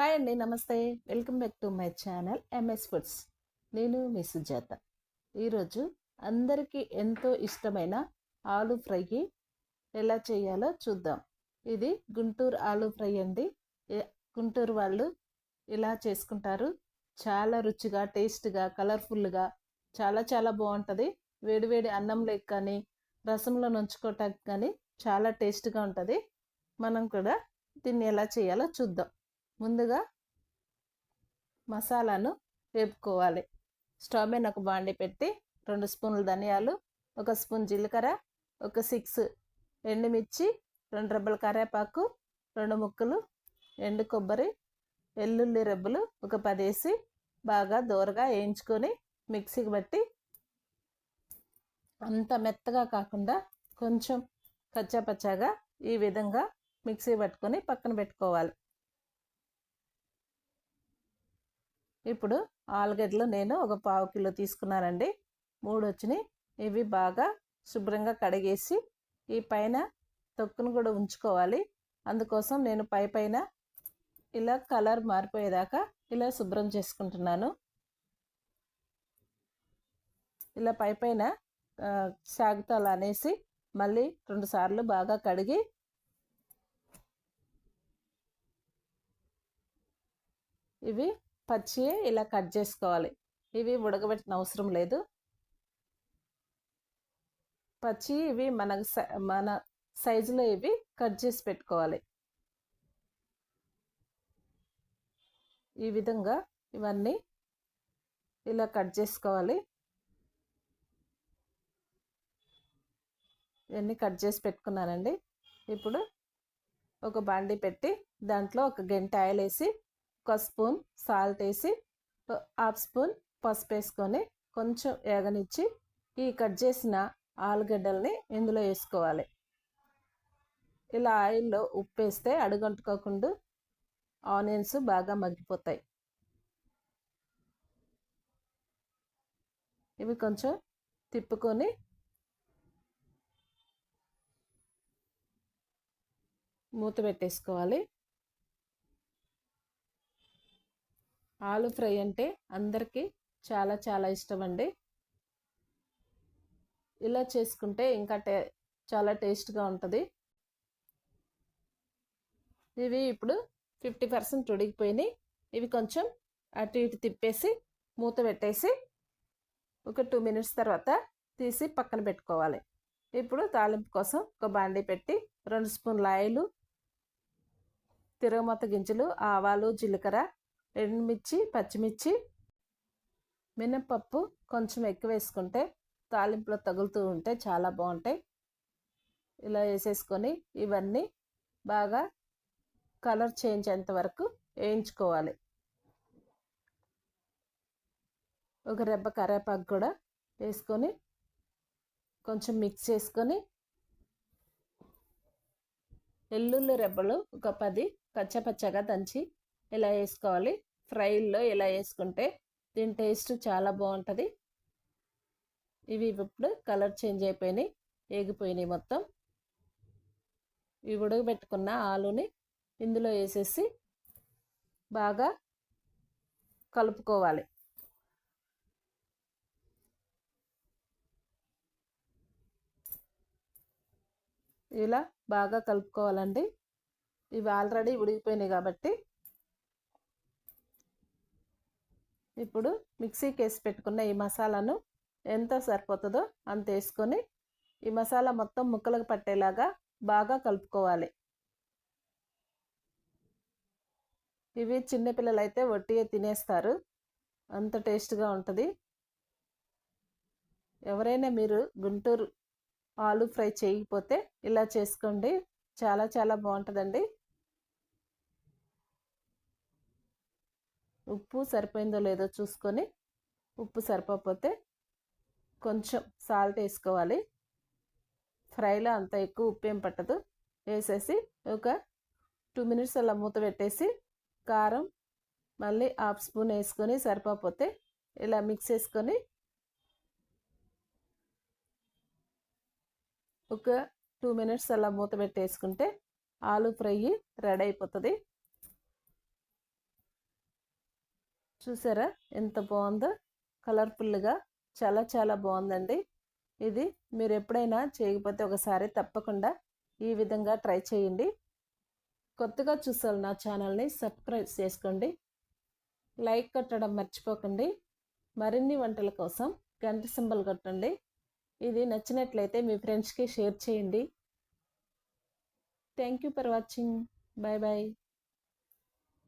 Hi అండి నమస్తే. Welcome back to my channel MS foods. నేను మీ సుజాత. ఈరోజు అందరికీ ఎంతో ఇష్టమైన ఆలు ఫ్రై ఎలా చేయాలో చూద్దాం. ఇది గుంటూరు ఆలు ఫ్రై అండి. గుంటూరు వాళ్ళు ఇలా చేసుకుంటారు? చాలా రుచిగా టేస్ట్గా కలర్ఫుల్గా చాలా చాలా బాగుంటుంది. వేడివేడి అన్నంలో కానీ రసంలో నుంచుకోవటానికి కానీ చాలా టేస్ట్గా ఉంటుంది. మనం కూడా దీన్ని ఎలా చేయాలో చూద్దాం. ముందుగా మసాలాను వేపుకోవాలి. స్టవ్ మీద ఒక బాండి పెట్టి రెండు స్పూన్లు ధనియాలు ఒక స్పూన్ జీలకర్ర ఒక సిక్స్ ఎండుమిర్చి రెండు రెబ్బల కరివేపాకు రెండు ముక్కలు ఎండు కొబ్బరి వెల్లుల్లి రెబ్బలు ఒక పదేసి బాగా దూరగా వేయించుకొని మిక్సీకి బట్టి అంత మెత్తగా కాకుండా కొంచెం కచ్చాపచ్చాగా ఈ విధంగా మిక్సీ పట్టుకొని పక్కన పెట్టుకోవాలి. ఇప్పుడు ఆలుగడ్డలు నేను ఒక పావు కిలో తీసుకున్నానండి. మూడు వచ్చినాయి. ఇవి బాగా శుభ్రంగా కడిగేసి ఈ పైన తొక్కును కూడా ఉంచుకోవాలి. అందుకోసం నేను పై పైన ఇలా కలర్ మారిపోయేదాకా ఇలా శుభ్రం చేసుకుంటున్నాను. ఇలా పై పైన సాగుతో అనేసి మళ్ళీ రెండుసార్లు బాగా కడిగి ఇవి పచ్చి ఇలా కట్ చేసుకోవాలి. ఇవి ఉడకబెట్టిన అవసరం లేదు. పచ్చి ఇవి మన మన సైజులో ఇవి కట్ చేసి పెట్టుకోవాలి. ఈ విధంగా ఇవన్నీ ఇలా కట్ చేసుకోవాలి. ఇవన్నీ కట్ చేసి పెట్టుకున్నానండి. ఇప్పుడు ఒక బాండి పెట్టి దాంట్లో ఒక గంట ఆయిల్ వేసి ఒక స్పూన్ సాల్ట్ వేసి హాఫ్ స్పూన్ పసుపు వేసుకొని కొంచెం వేగనిచ్చి ఈ కట్ చేసిన ఆలుగడ్డల్ని ఇందులో వేసుకోవాలి. ఇలా ఆయిల్లో ఉప్పు వేస్తే అడుగంటుకోకుండా ఆనియన్స్ బాగా మగ్గిపోతాయి. ఇవి కొంచెం తిప్పుకొని మూత పెట్టేసుకోవాలి. ఆలు ఫ్రై అంటే అందరికీ చాలా చాలా ఇష్టం అండి ఇలా చేసుకుంటే ఇంకా టే చాలా టేస్ట్గా ఉంటుంది. ఇవి ఇప్పుడు ఫిఫ్టీ పర్సెంట్ ఉడికిపోయినాయి. ఇవి కొంచెం అటు ఇటు తిప్పేసి మూత పెట్టేసి ఒక టూ మినిట్స్ తర్వాత తీసి పక్కన పెట్టుకోవాలి. ఇప్పుడు తాలింపు కోసం ఒక బాండీ పెట్టి రెండు స్పూన్ల ఆయిలు తిరగమత గింజలు ఆవాలు జీలకర్ర ఎండుమిర్చి పచ్చిమిర్చి మినప్పప్పు కొంచెం ఎక్కువ వేసుకుంటే తాలింపులో తగులుతూ ఉంటే చాలా బాగుంటాయి. ఇలా వేసేసుకొని ఇవన్నీ బాగా కలర్ చేంజ్ అయ్యేంత వరకు వేయించుకోవాలి. ఒక రెబ్బ కరేపాకు కూడా వేసుకొని కొంచెం మిక్స్ చేసుకొని వెల్లుల్లి రెబ్బలు ఒక పది పచ్చపచ్చగా దంచి ఇలా వేసుకోవాలి? ఫ్రైల్లో ఇలా వేసుకుంటే దీని టేస్ట్ చాలా బాగుంటుంది. ఇవి ఇప్పుడు కలర్ చేంజ్ అయిపోయినాయి ఏగిపోయినాయి మొత్తం. ఇవి ఉడకబెట్టుకున్న ఆలుని ఇందులో వేసేసి బాగా కలుపుకోవాలి. ఇలా బాగా కలుపుకోవాలండి. ఇవి ఆల్రెడీ ఉడికిపోయినాయి కాబట్టి ఇప్పుడు మిక్సీకి వేసి పెట్టుకున్న ఈ మసాలాను ఎంత సరిపోతుందో అంత వేసుకొని ఈ మసాలా మొత్తం ముక్కలకు పట్టేలాగా బాగా కలుపుకోవాలి. ఇవి చిన్నపిల్లలు అయితే వట్టిగా తినేస్తారు. అంత టేస్ట్గా ఉంటుంది. ఎవరైనా మీరు గుంటూరు ఆలు ఫ్రై చేయకపోతే ఇలా చేసుకోండి. చాలా చాలా బాగుంటుందండి. ఉప్పు సరిపోయిందో లేదో చూసుకొని ఉప్పు సరిపోతే కొంచెం సాల్ట్ వేసుకోవాలి. ఫ్రైలో అంత ఎక్కువ ఉప్పు ఏం పట్టదు. వేసేసి ఒక టూ మినిట్స్ అలా మూత పెట్టేసి కారం మళ్ళీ హాఫ్ స్పూన్ వేసుకొని సరిపోతే ఇలా మిక్స్ చేసుకొని ఒక టూ మినిట్స్ అలా మూత పెట్టేసుకుంటే ఆలు ఫ్రై రెడీ అయిపోతుంది. చూసారా? ఎంత బాగుందో. కలర్ఫుల్గా చాలా చాలా బాగుందండి. ఇది మీరు ఎప్పుడైనా చేయకపోతే ఒకసారి తప్పకుండా ఈ విధంగా ట్రై చేయండి. కొత్తగా చూసారు నా ఛానల్ని సబ్స్క్రైబ్ చేసుకోండి. లైక్ కొట్టడం మర్చిపోకండి. మరిన్ని వంటల కోసం గంట సింబల్ కొట్టండి. ఇది నచ్చినట్లయితే మీ ఫ్రెండ్స్కి షేర్ చేయండి. Thank you for watching. Bye bye.